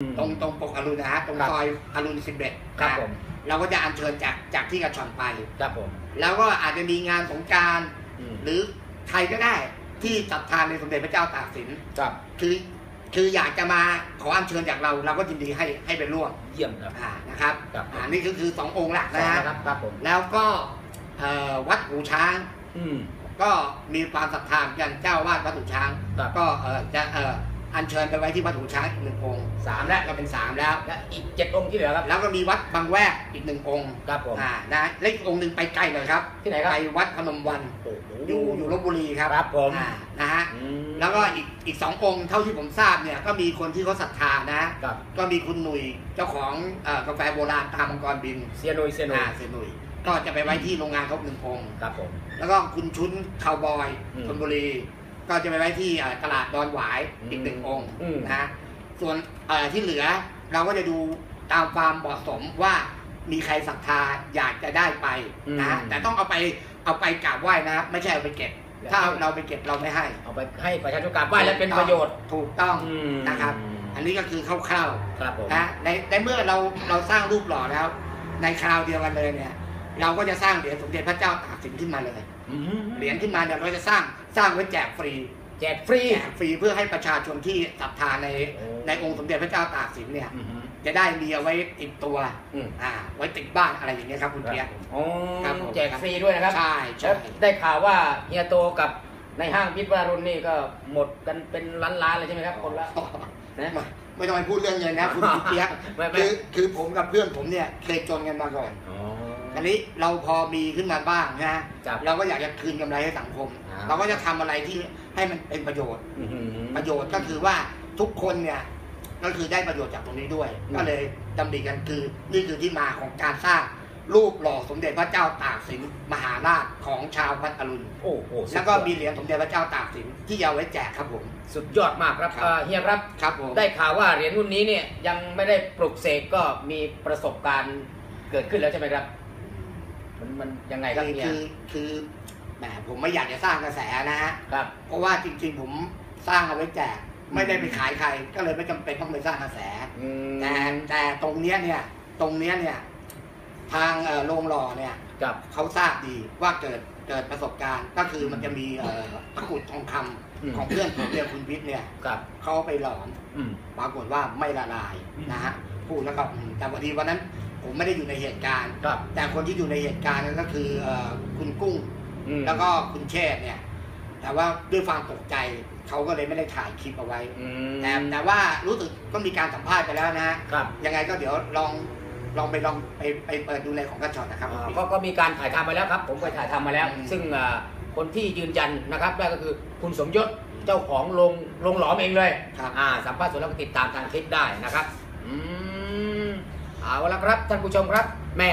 อืมตรงตรงปกอรุณนะฮะตรงครับซอยอรุณสิบเอ็ดครับผมเราก็จะอัญเชิญจากจากที่กระชอนไปครับผมแล้วก็อาจจะมีงานสงกรารอืมหรือใครก็ได้ที่ศรัทธาในสมเด็จพระเจ้าตากสินครับคือคืออยากจะมาขออัญเชิญจากเราเราก็ยินดีให้ให้ไปร่วมเยี่ยมครับอ่านะครับครับอ่านี่ก็คือสององค์หลักสอนะงฮะนะครับครับผมแล้วก็เอ่อวัดหูช้างอืมก็มีความศรัทธาอย่างเจ้าวาดวัดหูช้างครับก็เอ่อจะเอ่ออัญเชิญไปไว้ที่วัดหูช้างอีกหนึ่งองค์สามแล้วก็เป็นสามแล้ว และอีกเจ็ดองค์ที่เหลือครับ แล้วก็มีวัดบางแวกอีกหนึ่งองค์ครับผมอ่านะและอีกองค์หนึ่งไปไกลเลยครับที่ไหนครับไปวัดพนมวันโอ้โหอยู่อยู่ลบบุรีครับครับผมอ่านะฮะอืมแล้วก็อีกอีกสององค์เท่าที่ผมทราบเนี่ยก็มีคนที่เขาศรัทธานะครับก็มีคุณหนุ่ยเจ้าของเอ่อกาแฟโบราณตามมังกรบินเซียนุยเซียนุยอ่าเสียหนุ่ยก็จะไปไว้ที่โรงงานเขาหนึ่งองค์ครับผมแล้วก็คุณชุนคาวบอยอืมชนบุรี ก็จะไปไว้ที่เอ่อตลาดดอนหวายอืมอีกหนึ่งองค์อืม นะฮะส่วนเอ่อที่เหลือเราก็จะดูตามความเหมาะสมว่ามีใครศรัทธาอยากจะได้ไปนะฮะแต่ต้องเอาไปเอาไปกราบไหว้นะครับไม่ใช่เอาไปเก็บ ถ้าเราไปเก็บเราไม่ให้เอาไปให้ประชาชนกราบไหว้และเป็นประโยชน์ถูกต้อง อืมนะครับ อันนี้ก็คือคร่าวครับผม ๆนะในในเมื่อเราเราสร้างรูปหล่อแล้ว ในคราวเดียวกันเลยเนี่ย เราก็จะสร้างเหรียญสมเด็จพระเจ้าตากสินขึ้นมาเลยอืมเหรียญขึ้นมาเนี่ยเราจะสร้างสร้างไว้แจกฟรี แจกฟรีแจกฟรีเพื่อให้ประชาชนที่ศรัทธาในโอ้ในองค์สมเด็จพระเจ้าตากสินเนี่ยอืมจะได้มีเอาไว้ติดตัวอืมอ่า ไว้ติดบ้านอะไรอย่างเงี้ยครับคุณครับเปียกผมอ๋อครับผมแจกฟรีด้วยนะครับใช่แล้ใช่วได้ข่าวว่าเฮียโตกับในห้างพิษวารุณนี่ก็หมดกันเป็นล้านๆเลยใช่ไหมครับคนละนะไม่ไม่ต้องไปพูดเรื่องเงินนะคุณคุณเปียกไม่ไม่คือคือผมกับเพื่อนผมเนี่ยเคยจนกันมาก่อน อ๋ออันนี้เราพอมีขึ้นมาบ้างนะจับ เราก็อยากจะคืนกำไรให้สังคม อ่า เราก็จะทำอะไรที่ให้มันเป็นประโยชน์ อื้อหือ ประโยชน์ก็คือว่าทุกคนเนี่ยก็คือได้ประโยชน์จากตรงนี้ด้วย อืม ก็เลยดำริกันคือนี่คือที่มาของการสร้างรูปหล่อสมเด็จพระเจ้าตากสินมหาราชของชาวพัทลุงโอ้โหสุดยอดแล้วก็มีเหรียญสมเด็จพระเจ้าตากสินที่จะเอาไว้แจกครับผม สุดยอดมากครับครับ เอ่อเฮียครับ ครับผมได้ข่าวว่าเหรียญรุ่นนี้เนี่ยยังไม่ได้ปลุกเสกก็มีประสบการณ์เกิดขึ้นแล้วใช่ไหมครับ มันมันยังไงครับคือเฮียคือคือแหมผมไม่อยากจะสร้างกระแสนะฮะครับ เพราะว่าจริงๆผมสร้างเอาไว้แจกไม่ได้ไปขายใคร ก็เลยไม่จำเป็นต้องไปสร้างกระแส อืมแต่แต่ตรงเนี้ยเนี่ยตรงเนี้ยเนี่ยทางเอ่อโรงหล่อเนี่ยครับ เขาทราบดีว่าเกิดเกิดประสบการณ์ ก็คือมันจะมีเอ่อตะกรุดทองคำอืม ของเพื่อนผมเรียกคุณพิษเนี่ยครับ เขาไปหลอม อืม ปรากฏว่าไม่ละลายอืมนะฮะพูดแล้วก็อืมแต่พอดีวันนั้น ผมไม่ได้อยู่ในเหตุการณ์ ครับแต่คนที่อยู่ในเหตุการณ์นั่นก็คือเอ่อคุณกุ้ง อืมแล้วก็คุณเชษฐ์เนี่ย แต่ว่าด้วยความตกใจเขาก็เลยไม่ได้ถ่ายคลิปเอาไว้ อืมแต่แต่ว่ารู้สึกก็มีการสัมภาษณ์ไปแล้วนะฮะครับยังไงก็เดี๋ยวลองลองไปลองไปไปเปิดดูในของกระชอนนะครับ อ่าก็ก็มีการถ่ายทำมาแล้วครับ ผมไปถ่ายทำมาแล้ว อืม ซึ่งอ่าคนที่ยืนยันนะครับนั่นก็คือคุณสมยศเจ้าของโรงโรงหลอมเองเลย ครับ อ่าสัมภาษณ์ส่วนแล้วก็ติดตามทางคลิปได้นะครับ อืม เอาละครับท่านผู้ชมครับแม่